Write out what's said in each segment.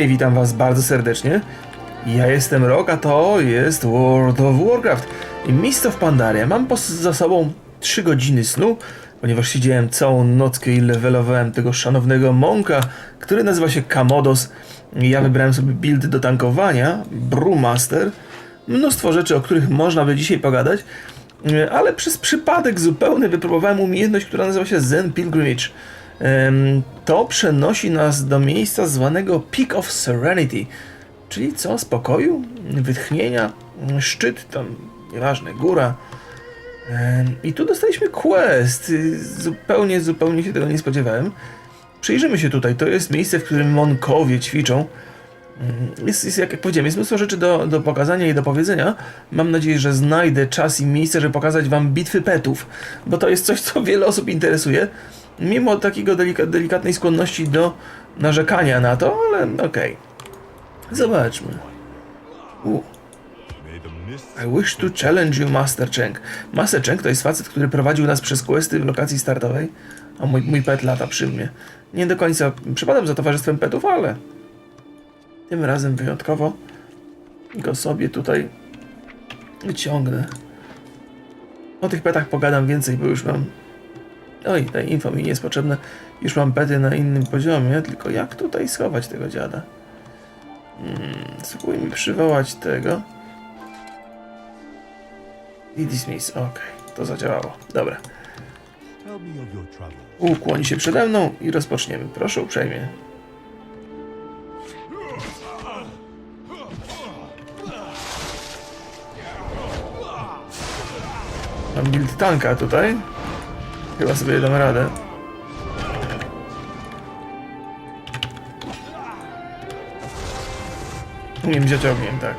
Hej, witam was bardzo serdecznie. Ja jestem Rok, a to jest World of Warcraft. I miejsce w Pandaria. Mam za sobą 3 godziny snu, ponieważ siedziałem całą nockę i levelowałem tego szanownego monka, który nazywa się Kamodos. Ja wybrałem sobie build do tankowania, Brewmaster. Mnóstwo rzeczy, o których można by dzisiaj pogadać, ale przez przypadek zupełny wypróbowałem umiejętność, która nazywa się Zen Pilgrimage. To przenosi nas do miejsca zwanego Peak of Serenity, czyli co? Spokoju? Wytchnienia? Szczyt, tam, nieważne, góra. I tu dostaliśmy quest. Zupełnie, zupełnie się tego nie spodziewałem. Przyjrzymy się tutaj. To jest miejsce, w którym monkowie ćwiczą. Mm, Jest, jest jak powiedziałem, jest mnóstwo rzeczy do, do pokazania i do powiedzenia. Mam nadzieję, że znajdę czas i miejsce, żeby pokazać wam bitwy petów, bo to jest coś, co wiele osób interesuje. Mimo takiego delika, delikatnej skłonności do narzekania na to, ale okej. Zobaczmy. U. I wish to challenge you, Master Cheng. Master Cheng to jest facet, który prowadził nas przez questy w lokacji startowej, a mój, mój pet lata przy mnie. Nie do końca przypadam za towarzystwem petów, ale tym razem wyjątkowo go sobie tutaj wyciągnę. O tych petach pogadam więcej, bo już mam. Oj, ta info mi nie jest potrzebne. Już mam pety na innym poziomie, tylko jak tutaj schować tego dziada? Hmm, spróbuj mi przywołać tego. I dismiss, okej, to zadziałało. Dobra. Ukłoń się przede mną i rozpoczniemy. Proszę uprzejmie. Mam build tanka tutaj. Chyba sobie dam radę. Umiem wziąć ogniem, tak.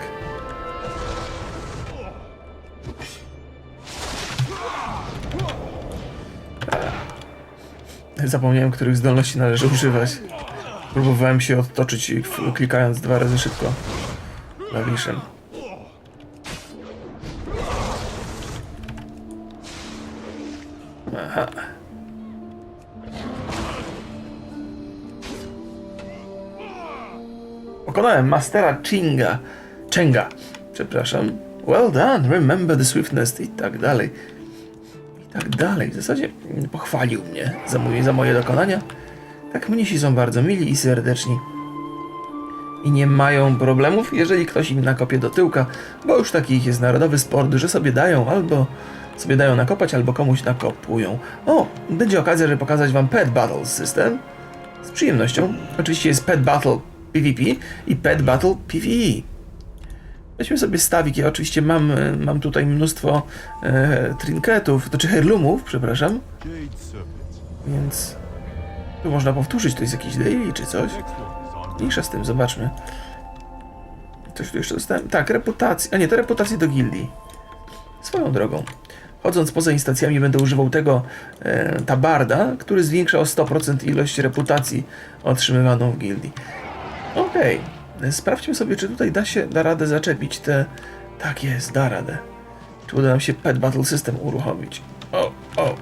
Zapomniałem, których zdolności należy używać. Próbowałem się odtoczyć klikając dwa razy szybko klawiszem. Mastera Chinga. Chenga. Przepraszam. Well done, remember the swiftness i tak dalej i tak dalej. W zasadzie pochwalił mnie za, mój, za moje dokonania. Tak mnisi są bardzo mili i serdeczni. I nie mają problemów, jeżeli ktoś im nakopie do tyłka, bo już taki ich jest narodowy sport, że sobie dają albo sobie dają nakopać, albo komuś nakopują. O, będzie okazja, żeby pokazać wam Pet Battle System. Z przyjemnością. Oczywiście jest Pet Battle PvP i Pet Battle PvE. Weźmy sobie stawik. Ja oczywiście mam, e, mam tutaj mnóstwo e, trinketów, to czy heirloomów, przepraszam, więc tu można powtórzyć, to jest jakiś daily czy coś. Mniejsza z tym, zobaczmy. Coś tu jeszcze dostałem? Tak, reputacja. A nie, to reputacje do gildii. Swoją drogą. Chodząc poza instancjami będę używał tego e, tabarda, który zwiększa o 100% ilość reputacji otrzymywaną w gildii. Okej. Sprawdźmy sobie, czy tutaj da się, da radę zaczepić te... Tak jest, da radę. Czy uda nam się Pet Battle System uruchomić? O, o.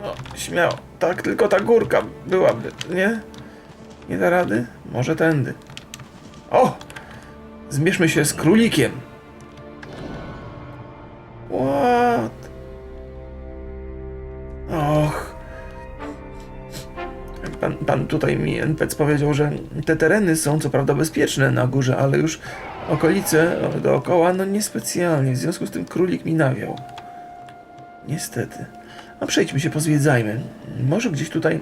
No, śmiało. Tak, tylko ta górka byłaby, nie? Nie da rady? Może tędy. O! Zmierzmy się z królikiem. Pan, tutaj mi NPC powiedział, że te tereny są co prawda bezpieczne na górze, ale już okolice dookoła, no niespecjalnie. W związku z tym królik mi nawiał. Niestety. A przejdźmy się, pozwiedzajmy. Może gdzieś tutaj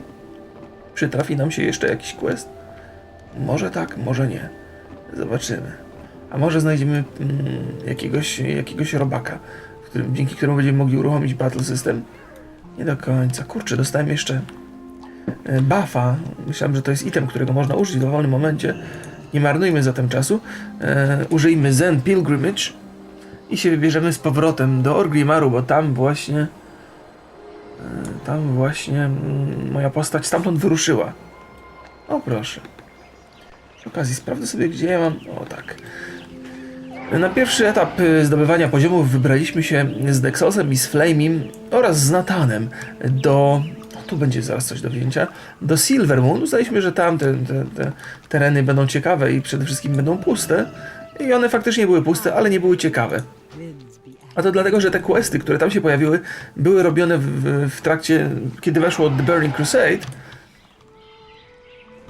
przytrafi nam się jeszcze jakiś quest? Może tak, może nie. Zobaczymy. A może znajdziemy mm, jakiegoś, jakiegoś robaka, dzięki któremu będziemy mogli uruchomić battle system? Nie do końca. Kurczę, dostałem jeszcze buffa. Myślałem, że to jest item, którego można użyć w dowolnym momencie. Nie marnujmy zatem czasu. E, użyjmy Zen Pilgrimage i się wybierzemy z powrotem do Orgrimaru, bo tam właśnie e, tam właśnie mm, moja postać stamtąd wyruszyła. O proszę. Przy okazji sprawdzę sobie, gdzie ja mam. O tak. Na pierwszy etap y, zdobywania poziomów wybraliśmy się z Dexosem i z Flamim oraz z Natanem do. Tu będzie zaraz coś do wzięcia. Do Silvermoon uznaliśmy, że tam te, te, te tereny będą ciekawe i przede wszystkim będą puste. I one faktycznie były puste, ale nie były ciekawe. A to dlatego, że te questy, które tam się pojawiły, były robione w, w, trakcie, kiedy weszło The Burning Crusade.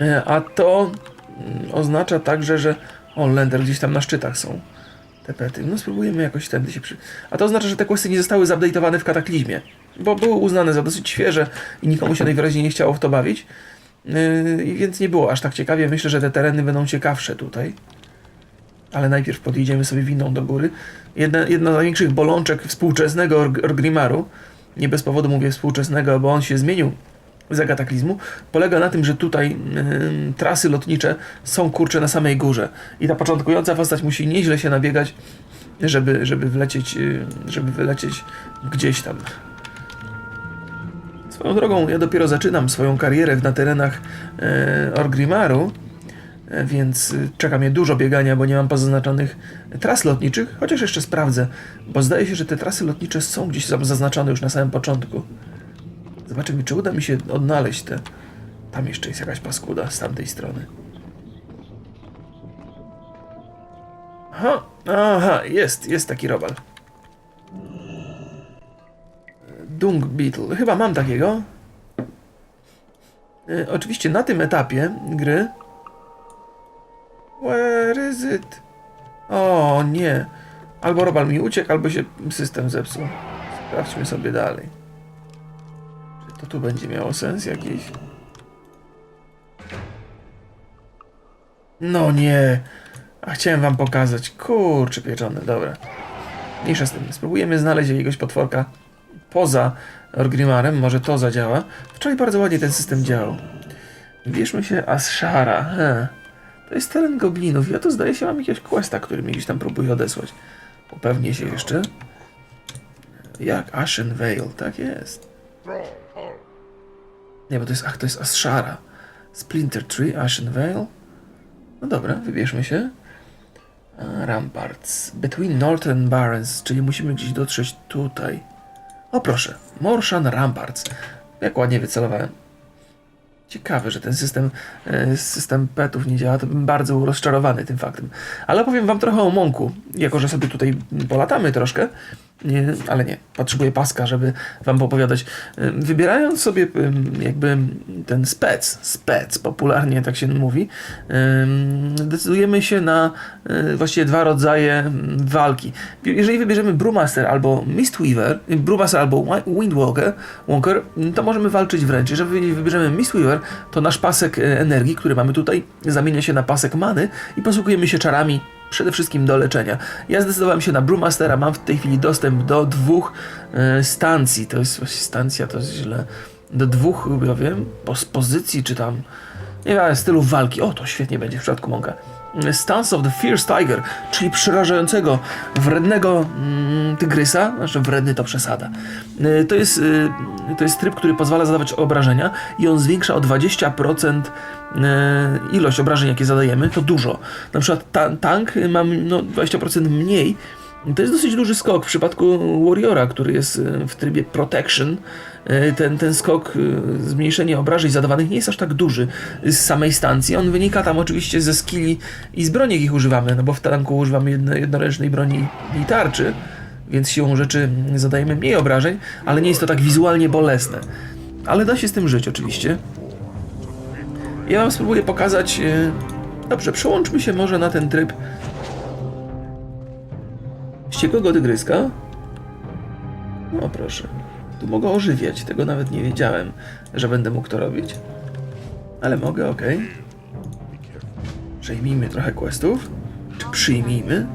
E, A to mm, oznacza także, że. O, Lender gdzieś tam na szczytach są. Te pety. No spróbujemy jakoś tędy się przy... A to oznacza, że te questy nie zostały zupdate'owane w kataklizmie. Bo były uznane za dosyć świeże i nikomu się najwyraźniej nie chciało w to bawić. Yy, więc nie było aż tak ciekawie. Myślę, że te tereny będą ciekawsze tutaj. Ale najpierw podjedziemy sobie windą do góry. Jedna, jedna z największych bolączek współczesnego Org- Orgrimaru, nie bez powodu mówię współczesnego, bo on się zmienił za kataklizmu, polega na tym, że tutaj ym, trasy lotnicze są kurcze na samej górze. I ta początkująca postać musi nieźle się nabiegać, żeby, żeby wlecieć, yy, żeby wylecieć gdzieś tam. Swoją drogą, ja dopiero zaczynam swoją karierę na terenach e, Orgrimaru, e, więc y, czeka mnie dużo biegania, bo nie mam pozaznaczonych tras lotniczych, chociaż jeszcze sprawdzę, bo zdaje się, że te trasy lotnicze są gdzieś zaznaczone już na samym początku. Zobaczymy, czy uda mi się odnaleźć te. Tam jeszcze jest jakaś paskuda z tamtej strony. Aha, aha, jest, jest taki robal. Dung Beetle. Chyba mam takiego. E, oczywiście na tym etapie gry. Where is it? O nie. Albo robal mi uciekł, albo się system zepsuł. Sprawdźmy sobie dalej. Czy to tu będzie miało sens jakiś? No nie. A chciałem wam pokazać. Kurczę pieczony, dobra. Mniejsza z tym. Spróbujemy znaleźć jakiegoś potworka poza Orgrimarem. Może to zadziała. Wczoraj bardzo ładnie ten system działał. Wierzmy się Ashara. He. To jest teren goblinów. Ja to zdaje się mam jakiegoś questa, który mi gdzieś tam próbuje odesłać. Upewnię się jeszcze. Jak Ashen Vale, tak jest. Nie, bo to jest, ach, to jest Ashara. Splinter Tree, Ashen Vale. No dobra, wybierzmy się. A, Ramparts. Between Northern Barrens, czyli musimy gdzieś dotrzeć tutaj. O proszę, Morshan Ramparts. Jak ładnie wycelowałem. Ciekawe, że ten system, e, system petów nie działa, to bym bardzo był rozczarowany tym faktem. Ale powiem wam trochę o Monku, jako że sobie tutaj polatamy troszkę, nie, ale nie, potrzebuję paska, żeby wam opowiadać. E, Wybierając sobie jakby ten spec, spec, popularnie tak się mówi, decydujemy się na e, właściwie dwa rodzaje walki. Jeżeli wybierzemy Brewmaster albo Mistweaver, Brewmaster albo Wi- Windwalker, Walker, to możemy walczyć wręcz. Jeżeli wybierzemy Mistweaver, to nasz pasek e, energii, który mamy tutaj, zamienia się na pasek many i posługujemy się czarami przede wszystkim do leczenia. Ja zdecydowałem się na Brewmastera, mam w tej chwili dostęp do dwóch e, stacji. To jest stacja, to jest źle. Do dwóch, ja wiem, pozycji, czy tam nie wiem, stylu walki. O, to świetnie będzie w przypadku Monka. Stance of the Fierce Tiger, czyli przerażającego, wrednego mm, tygrysa, znaczy wredny to przesada. Y, To jest, y, to jest tryb, który pozwala zadawać obrażenia i on zwiększa o 20% y, ilość obrażeń, jakie zadajemy. To dużo. Na przykład ta, tank mam no, 20% mniej, to jest dosyć duży skok w przypadku Warriora, który jest y, w trybie Protection. y, Ten, ten skok, y, zmniejszenie obrażeń zadawanych nie jest aż tak duży z samej stacji. On wynika tam oczywiście ze skilli i z broni, jakich używamy, no bo w tanku używamy jedno, jednoręcznej broni i tarczy, więc siłą rzeczy zadajemy mniej obrażeń, ale nie jest to tak wizualnie bolesne. Ale da się z tym żyć oczywiście. Ja wam spróbuję pokazać... Dobrze, przełączmy się może na ten tryb Wściekłego tygryska? No proszę. Tu mogę ożywiać, tego nawet nie wiedziałem, że będę mógł to robić. Ale mogę, okej. Przejmijmy trochę questów. Czy przyjmijmy?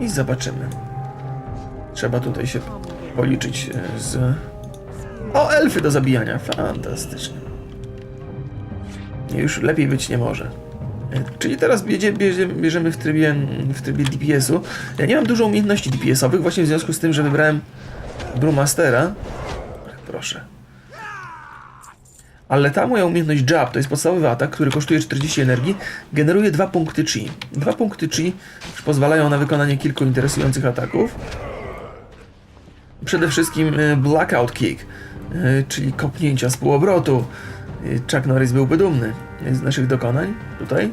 I zobaczymy. Trzeba tutaj się policzyć e, z... O, elfy do zabijania. Fantastycznie. Nie, Już lepiej być nie może. E, Czyli teraz bierze, bierze, bierzemy w trybie, w trybie DPS-u. Ja nie mam dużo umiejętności DPS-owych, właśnie w związku z tym, że wybrałem Brewmastera. Proszę. Ale ta moja umiejętność Jab, to jest podstawowy atak, który kosztuje 40 energii, generuje dwa punkty chi. Dwa punkty chi już pozwalają na wykonanie kilku interesujących ataków. przede wszystkim e, blackout kick, e, czyli kopnięcia z półobrotu. E, Chuck Norris byłby dumny z naszych dokonań tutaj.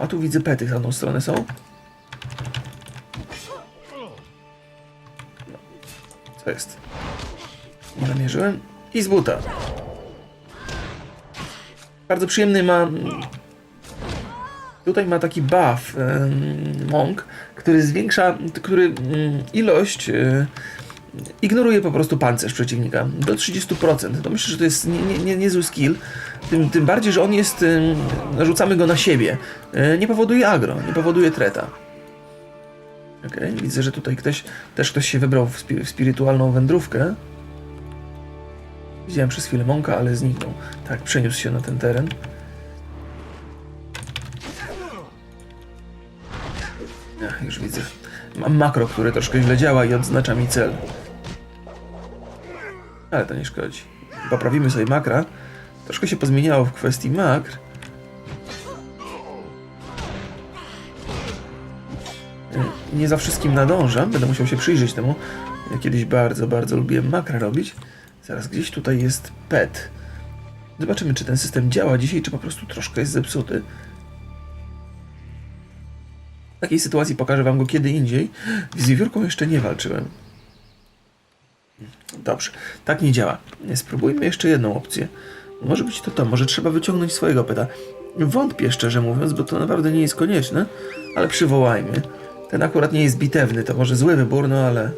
A tu widzę pety w tamtą stronę są. Co jest? Nie namierzyłem. I z buta. Bardzo przyjemny ma. Tutaj ma taki buff Monk, który zwiększa, który mm, ilość e, ignoruje po prostu pancerz przeciwnika do 30%. To myślę, że to jest nie, nie, nie, niezły skill. Tym, tym bardziej, że on jest. Narzucamy go na siebie. E, Nie powoduje agro, nie powoduje treta. Okej, widzę, że tutaj ktoś, też ktoś się wybrał w, spi- w spirytualną wędrówkę. Widziałem przez chwilę Monka, ale zniknął. Tak, przeniósł się na ten teren. Ach, już widzę. Mam makro, które troszkę źle działa i odznacza mi cel. Ale to nie szkodzi. Poprawimy sobie makra. Troszkę się pozmieniało w kwestii makr. Y, Nie za wszystkim nadążam, będę musiał się przyjrzeć temu. Ja kiedyś bardzo, bardzo lubiłem makra robić. Zaraz gdzieś tutaj jest pet. Zobaczymy, czy ten system działa dzisiaj, czy po prostu troszkę jest zepsuty. W takiej sytuacji pokażę wam go kiedy indziej. Z wiewiórką jeszcze nie walczyłem. Dobrze, tak nie działa. Spróbujmy jeszcze jedną opcję. Może być to to, może trzeba wyciągnąć swojego peta. Wątpię szczerze mówiąc, bo to naprawdę nie jest konieczne, ale przywołajmy. Ten akurat nie jest bitewny, to może zły wybór, no ale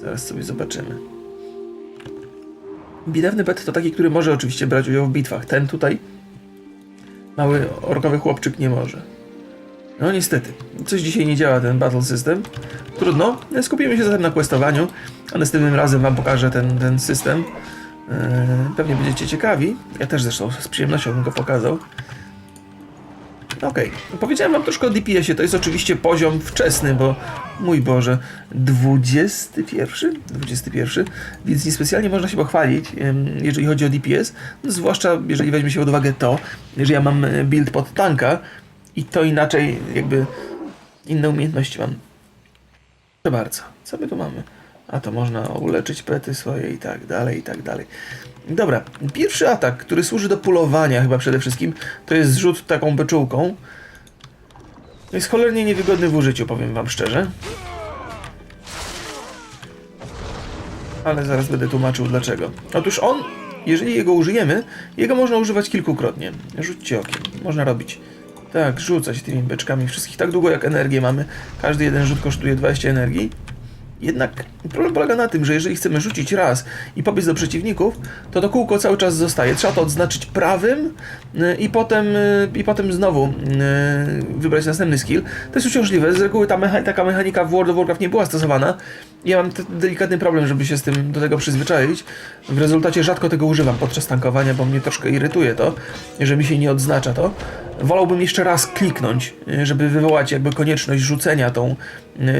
zaraz sobie zobaczymy. Bitewny pet to taki, który może oczywiście brać udział w bitwach. Ten tutaj, mały orkowy chłopczyk nie może. No niestety, coś dzisiaj nie działa ten battle system. Trudno, skupimy się zatem na questowaniu, a następnym razem wam pokażę ten, ten system. Eee, pewnie będziecie ciekawi. Ja też zresztą z przyjemnością bym go pokazał. Okej, powiedziałem wam troszkę o DPS-ie, to jest oczywiście poziom wczesny, bo mój Boże, 21? 21, więc niespecjalnie można się pochwalić, jeżeli chodzi o DPS, no, zwłaszcza jeżeli weźmie się pod uwagę to, że ja mam e, build pod tanka i to inaczej, jakby inne umiejętności mam. Proszę bardzo, co my tu mamy? A to można uleczyć pety swoje i tak dalej, i tak dalej. Dobra, pierwszy atak, który służy do pulowania chyba przede wszystkim, to jest zrzut taką beczułką. Jest cholernie niewygodny w użyciu, powiem wam szczerze. Ale zaraz będę tłumaczył dlaczego. Otóż on, jeżeli jego użyjemy, jego można używać kilkukrotnie. Rzućcie okiem, można robić. Tak, rzucać tymi beczkami wszystkich tak długo jak energię mamy. Każdy jeden rzut kosztuje 20 energii. Jednak problem polega na tym, że jeżeli chcemy rzucić raz i pobiec do przeciwników, to to kółko cały czas zostaje. Trzeba to odznaczyć prawym y, i potem, y, i potem znowu y, wybrać następny skill. To jest uciążliwe. Z reguły ta mecha taka mechanika w World of Warcraft nie była stosowana. Ja mam delikatny problem, żeby się z tym do tego przyzwyczaić. W rezultacie rzadko tego używam podczas tankowania, bo mnie troszkę irytuje to, że mi się nie odznacza to. Wolałbym jeszcze raz kliknąć, y, żeby wywołać jakby konieczność rzucenia tą,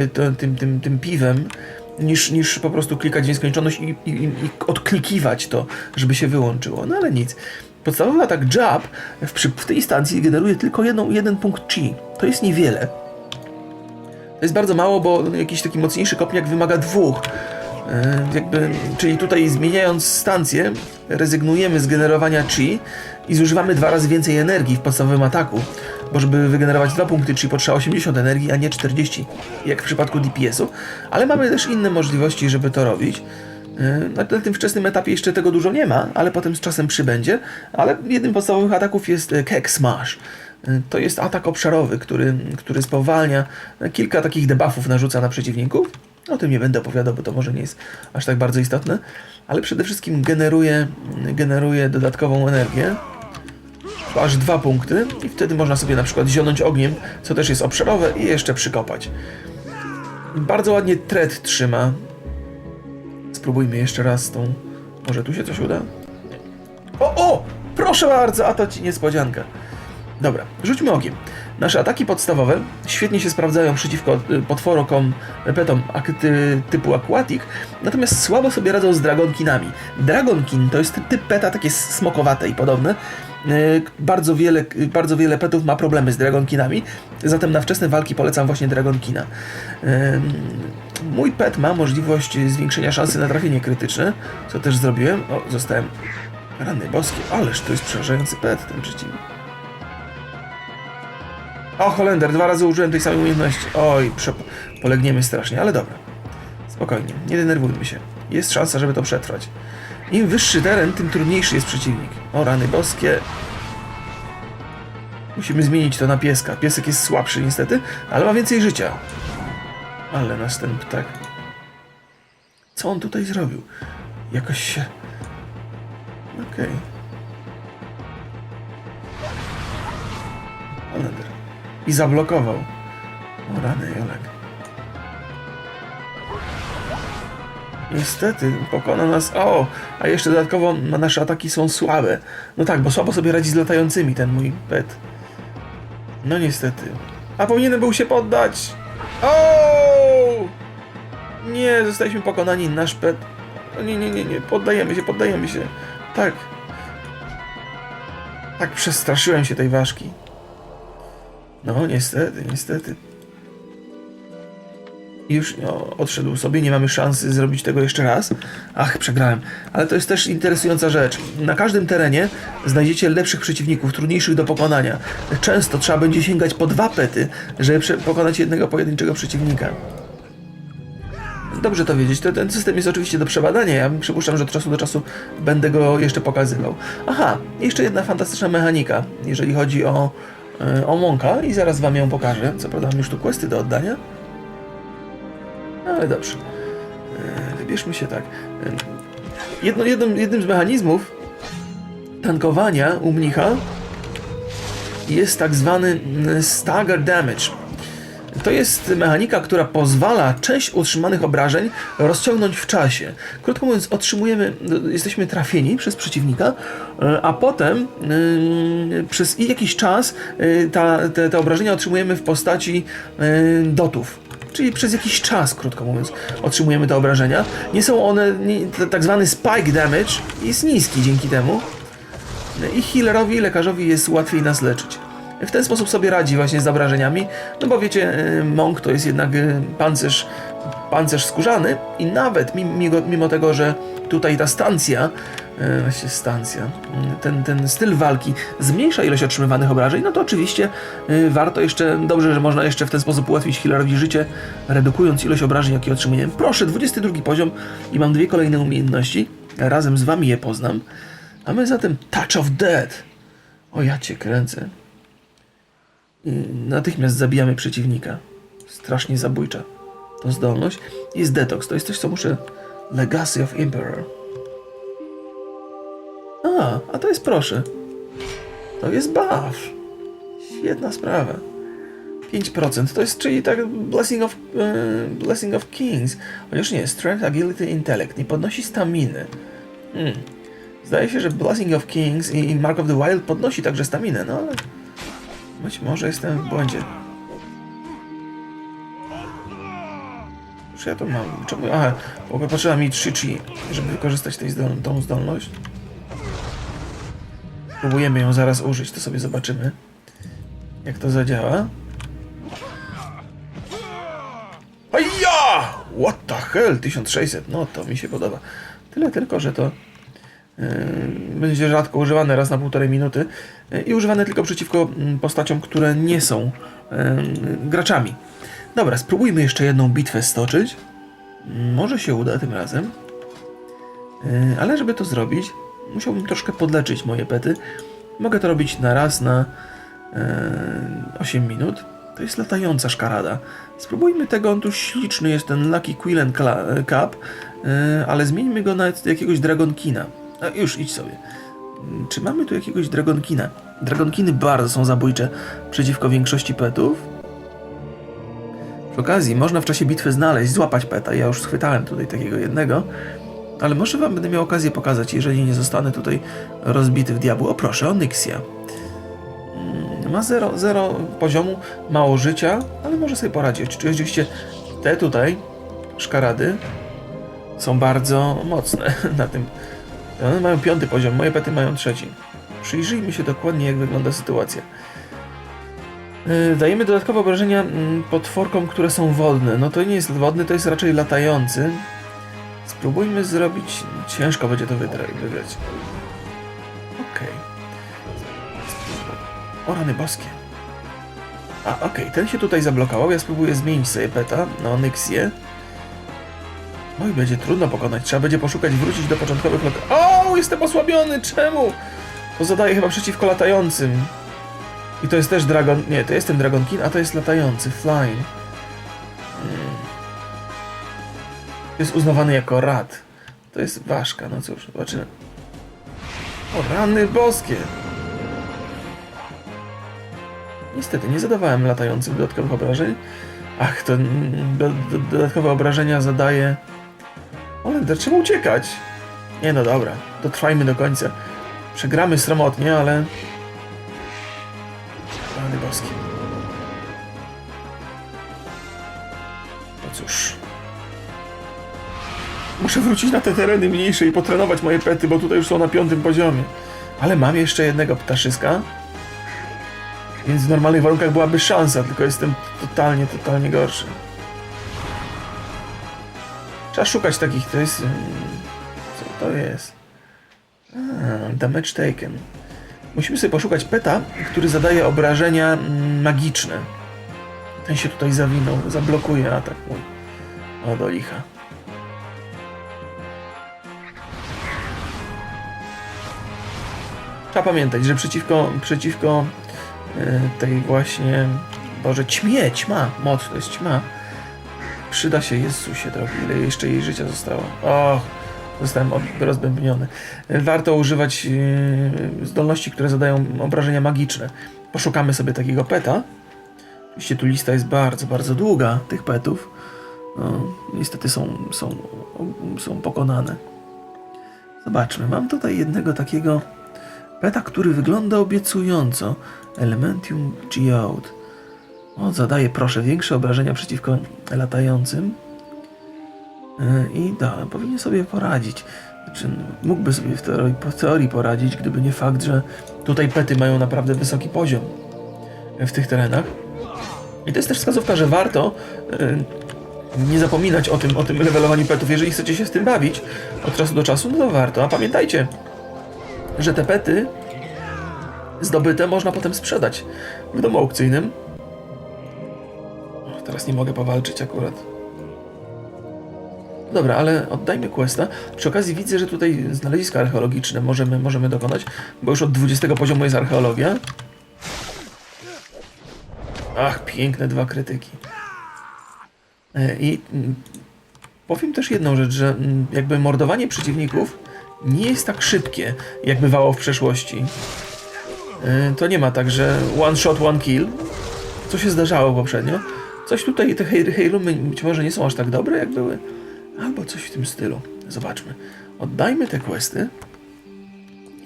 y, to, tym, tym, tym piwem, niż, niż po prostu klikać w nieskończoność i, i, i odklikiwać to, żeby się wyłączyło. No ale nic. Podstawowy atak jab w, w tej instancji generuje tylko jedną, jeden punkt chi. To jest niewiele. To jest bardzo mało, bo jakiś taki mocniejszy kopniak wymaga dwóch. E, jakby, czyli tutaj zmieniając stancję, rezygnujemy z generowania chi i zużywamy dwa razy więcej energii w podstawowym ataku. Bo żeby wygenerować dwa punkty chi potrzeba 80 energii, a nie 40, jak w przypadku DPS-u. Ale mamy też inne możliwości, żeby to robić. E, Na tym wczesnym etapie jeszcze tego dużo nie ma, ale potem z czasem przybędzie. Ale jednym z podstawowych ataków jest e, Keg Smash. To jest atak obszarowy, który, który spowalnia, kilka takich debuffów narzuca na przeciwników. O tym nie będę opowiadał, bo to może nie jest aż tak bardzo istotne, ale przede wszystkim generuje, generuje dodatkową energię. Aż dwa punkty i wtedy można sobie na przykład zionąć ogniem, co też jest obszarowe i jeszcze przykopać. Bardzo ładnie thread trzyma. Spróbujmy jeszcze raz tą... Może tu się coś uda? O, o! Proszę bardzo, a to ci niespodzianka. Dobra, rzućmy okiem. Nasze ataki podstawowe świetnie się sprawdzają przeciwko y, potworokom, petom ak- ty- typu Aquatic, natomiast słabo sobie radzą z Dragonkinami. Dragonkin to jest typ peta takie smokowate i podobne y, bardzo wiele, y, bardzo wiele petów ma problemy z dragonkinami, zatem na wczesne walki polecam właśnie dragonkina. Mój pet ma możliwość zwiększenia szansy na trafienie krytyczne, co też zrobiłem. O, zostałem rany boskie, ależ to jest przerażający pet ten przeciwnik. O, Holender, dwa razy użyłem tej samej umiejętności. Oj, polegniemy strasznie, ale dobra. Spokojnie, nie denerwujmy się. Jest szansa, żeby to przetrwać. Im wyższy teren, tym trudniejszy jest przeciwnik. O, rany boskie. Musimy zmienić to na pieska. Piesek jest słabszy niestety, ale ma więcej życia. Ale nas ten ptak... Co on tutaj zrobił? Jakoś się... Okej. Holender. I zablokował. O rany, Jolek. Niestety, pokona nas. O! A jeszcze dodatkowo nasze ataki są słabe. No tak, bo słabo sobie radzi z latającymi ten mój pet. No niestety. A powinienem był się poddać! O! Nie, zostaliśmy pokonani. Nasz pet. O, nie, nie, nie, nie. Poddajemy się, poddajemy się. Tak. Tak przestraszyłem się tej ważki. No, niestety, niestety. I Już no, odszedł sobie, nie mamy szansy zrobić tego jeszcze raz. Ach, przegrałem. Ale to jest też interesująca rzecz. Na każdym terenie znajdziecie lepszych przeciwników, trudniejszych do pokonania. Często trzeba będzie sięgać po dwa pety, żeby pokonać jednego pojedynczego przeciwnika. Dobrze to wiedzieć. To, ten system jest oczywiście do przebadania. Ja przypuszczam, że od czasu do czasu będę go jeszcze pokazywał. Aha, jeszcze jedna fantastyczna mechanika, jeżeli chodzi o, o Monka i zaraz wam ją pokażę. Co prawda mam już tu questy do oddania. Ale dobrze. E, Wybierzmy się tak. E, Jedno, jednym, jednym z mechanizmów tankowania u mnicha jest tak zwany stagger damage. To jest mechanika, która pozwala część utrzymanych obrażeń rozciągnąć w czasie. Krótko mówiąc, otrzymujemy, jesteśmy trafieni przez przeciwnika, e, a potem yy, przez jakiś czas yy, ta, te, te obrażenia otrzymujemy w postaci yy, dotów. Czyli przez jakiś czas, krótko mówiąc, otrzymujemy te obrażenia. Nie są one, nie, tak zwany spike damage jest niski dzięki temu i healerowi, lekarzowi jest łatwiej nas leczyć. W ten sposób sobie radzi właśnie z obrażeniami, no bo wiecie, y, Monk to jest jednak y, pancerz, pancerz skórzany i nawet mi- mimo, mimo tego, że tutaj ta stancja, y, właśnie stancja, ten, ten styl walki zmniejsza ilość otrzymywanych obrażeń, no to oczywiście warto jeszcze, dobrze, że można jeszcze w ten sposób ułatwić healerowi życie, redukując ilość obrażeń, jakie otrzymujemy. Proszę, 22 poziom i mam dwie kolejne umiejętności, razem z wami je poznam. A my zatem Touch of Death. O ja cię kręcę. I natychmiast zabijamy przeciwnika. Strasznie zabójcza. To zdolność. Jest detoks. To jest coś, co muszę... Legacy of Emperor. A, a to jest proszę. To jest buff. Świetna sprawa. 5% to jest, czyli tak Blessing of, e, Blessing of Kings. Chociaż nie, Strength, Agility, Intellect. Nie podnosi staminy. Hmm. Zdaje się, że Blessing of Kings i Mark of the Wild podnosi także staminę, no ale być może jestem w błędzie. Czy ja to mam? Czemu? Aha, bo popatrzyła mi 3G, żeby wykorzystać tej zdol tą zdolność. Próbujemy ją zaraz użyć, to sobie zobaczymy. Jak to zadziała. Ojja! What the hell? 1600, no to mi się podoba. Tyle tylko, że to będzie rzadko używane raz na półtorej minuty yy, i używane tylko przeciwko mm, postaciom, które nie są yy, graczami. Dobra, spróbujmy jeszcze jedną bitwę stoczyć. Może się uda tym razem. Ale żeby to zrobić, musiałbym troszkę podleczyć moje pety. Mogę to robić na raz na yy, 8 minut. To jest latająca szkarada. Spróbujmy tego, on tu śliczny jest ten Lucky Quillen Cup, ale zmieńmy go na jakiegoś Dragonkina. A już idź sobie. Mm, Czy mamy tu jakiegoś Dragonkina? Dragonkiny bardzo są zabójcze przeciwko większości petów. Przy okazji, można w czasie bitwy znaleźć, złapać peta. Ja już schwytałem tutaj takiego jednego. Ale może wam będę miał okazję pokazać, jeżeli nie zostanę tutaj rozbity w diabły. O proszę, Onyxia. Mm, Ma 0, zero poziomu, mało życia, ale może sobie poradzić. Czy oczywiście te tutaj szkarady są bardzo mocne na tym. One mają piąty poziom, moje pety mają trzeci. Przyjrzyjmy się dokładnie, jak wygląda sytuacja. Yy, Dajemy dodatkowe obrażenia mm, potworkom, które są wodne. No to nie jest wodny, to jest raczej latający. Spróbujmy zrobić... Ciężko będzie to wygrać. Okej. O rany boskie. A, okej, ten się tutaj zablokował. Ja spróbuję zmienić sobie peta na Onyxię. No i będzie trudno pokonać. Trzeba będzie poszukać, wrócić do początkowych lok... O, jestem osłabiony! Czemu? To zadaje chyba przeciwko latającym. I to jest też Dragon... Nie, to jest ten Dragon King, a to jest latający, Flying. Hmm. Jest uznawany jako rad. To jest ważka, no cóż, zobaczymy. O, rany boskie! Niestety, nie zadawałem latających dodatkowych obrażeń. Ach, to do, do, dodatkowe obrażenia zadaje... Olender, trzeba uciekać! Nie no dobra, dotrwajmy do końca. Przegramy sromotnie, ale... Rany boskie. No cóż... Muszę wrócić na te tereny mniejsze i potrenować moje pety, bo tutaj już są na piątym poziomie. Ale mam jeszcze jednego ptaszyska. Więc w normalnych warunkach byłaby szansa, tylko jestem totalnie, totalnie gorszy. Trzeba szukać takich, to jest... mm, Co to jest? A, damage taken. Musimy sobie poszukać peta, który zadaje obrażenia mm, magiczne. Ten się tutaj zawinął, zablokuje atak mój. O, do licha. Trzeba pamiętać, że przeciwko, przeciwko e, tej właśnie, Boże, ćmie, ćma, moc to jest ćma. Przyda się Jezusie drogi, ile jeszcze jej życia zostało. Och, zostałem rozbębniony. Warto używać e, zdolności, które zadają obrażenia magiczne. Poszukamy sobie takiego peta. Oczywiście tu lista jest bardzo, bardzo długa tych petów. No, niestety są, są, są pokonane. Zobaczmy, mam tutaj jednego takiego peta, który wygląda obiecująco. Elementium Geode. O, zadaje, proszę, większe obrażenia przeciwko latającym. Yy, I da, powinien sobie poradzić. Znaczy, mógłby sobie w teorii, w teorii poradzić, gdyby nie fakt, że tutaj pety mają naprawdę wysoki poziom w tych terenach. I to jest też wskazówka, że warto yy, nie zapominać o tym, o tym levelowaniu petów. Jeżeli chcecie się z tym bawić od czasu do czasu, no to warto. A pamiętajcie, że te pety zdobyte można potem sprzedać w domu aukcyjnym. Teraz nie mogę powalczyć akurat. Dobra, ale oddajmy questa. Przy okazji widzę, że tutaj znaleziska archeologiczne możemy, możemy dokonać, bo już od 20 poziomu jest archeologia. Ach, piękne dwa krytyki. E, I mm, powiem też jedną rzecz, że mm, jakby mordowanie przeciwników nie jest tak szybkie, jak bywało w przeszłości. E, To nie ma tak, że one shot, one kill, co się zdarzało poprzednio. Coś tutaj, te hejlumy być może nie są aż tak dobre, jak były, albo coś w tym stylu. Zobaczmy. Oddajmy te questy.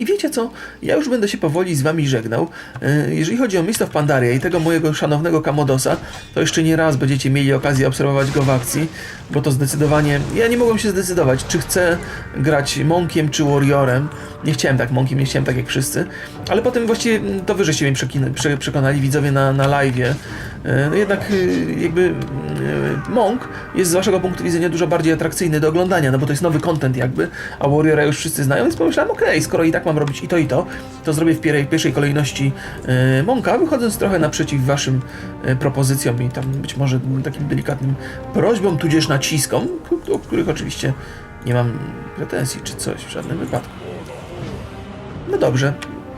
I wiecie co? Ja już będę się powoli z wami żegnał. E, Jeżeli chodzi o Mist Pandaria i tego mojego szanownego Kamodosa, to jeszcze nie raz będziecie mieli okazję obserwować go w akcji, bo to zdecydowanie... Ja nie mogłem się zdecydować, czy chcę grać Monkiem czy Warriorem. Nie chciałem tak Monkiem, nie chciałem tak jak wszyscy, ale potem właściwie mm, to wy żeście mnie przekonali widzowie na, na live'ie. E, No jednak y, jakby y, Monk jest z waszego punktu widzenia dużo bardziej atrakcyjny do oglądania, no bo to jest nowy content jakby, a Warriora już wszyscy znają, więc pomyślałem, okej, skoro i tak mam robić i to i to, to zrobię w pier- pierwszej kolejności e, Monka, wychodząc trochę naprzeciw waszym e, propozycjom i tam być może takim delikatnym prośbom, tudzież naciskom, o których oczywiście nie mam pretensji czy coś w żadnym wypadku. No dobrze.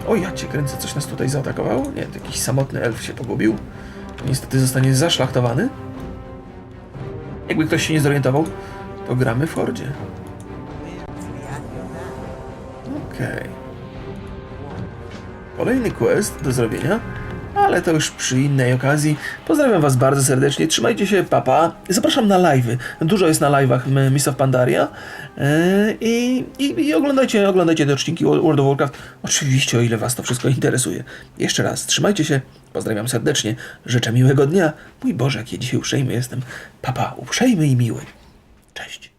O, ja cię kręcę, coś nas tutaj zaatakowało? Nie, to jakiś samotny elf się pogubił. Niestety zostanie zaszlachtowany. Jakby ktoś się nie zorientował, to gramy w Hordzie. Okej. Kolejny quest do zrobienia, ale to już przy innej okazji. Pozdrawiam Was bardzo serdecznie, trzymajcie się, papa. Zapraszam na live'y. Dużo jest na live'ach Miss of Pandaria. Yy, i, i, I oglądajcie, oglądajcie te odcinki World of Warcraft. Oczywiście, o ile Was to wszystko interesuje. Jeszcze raz, trzymajcie się, pozdrawiam serdecznie, życzę miłego dnia. Mój Boże, jak ja dzisiaj uprzejmy jestem. Papa, uprzejmy i miły. Cześć.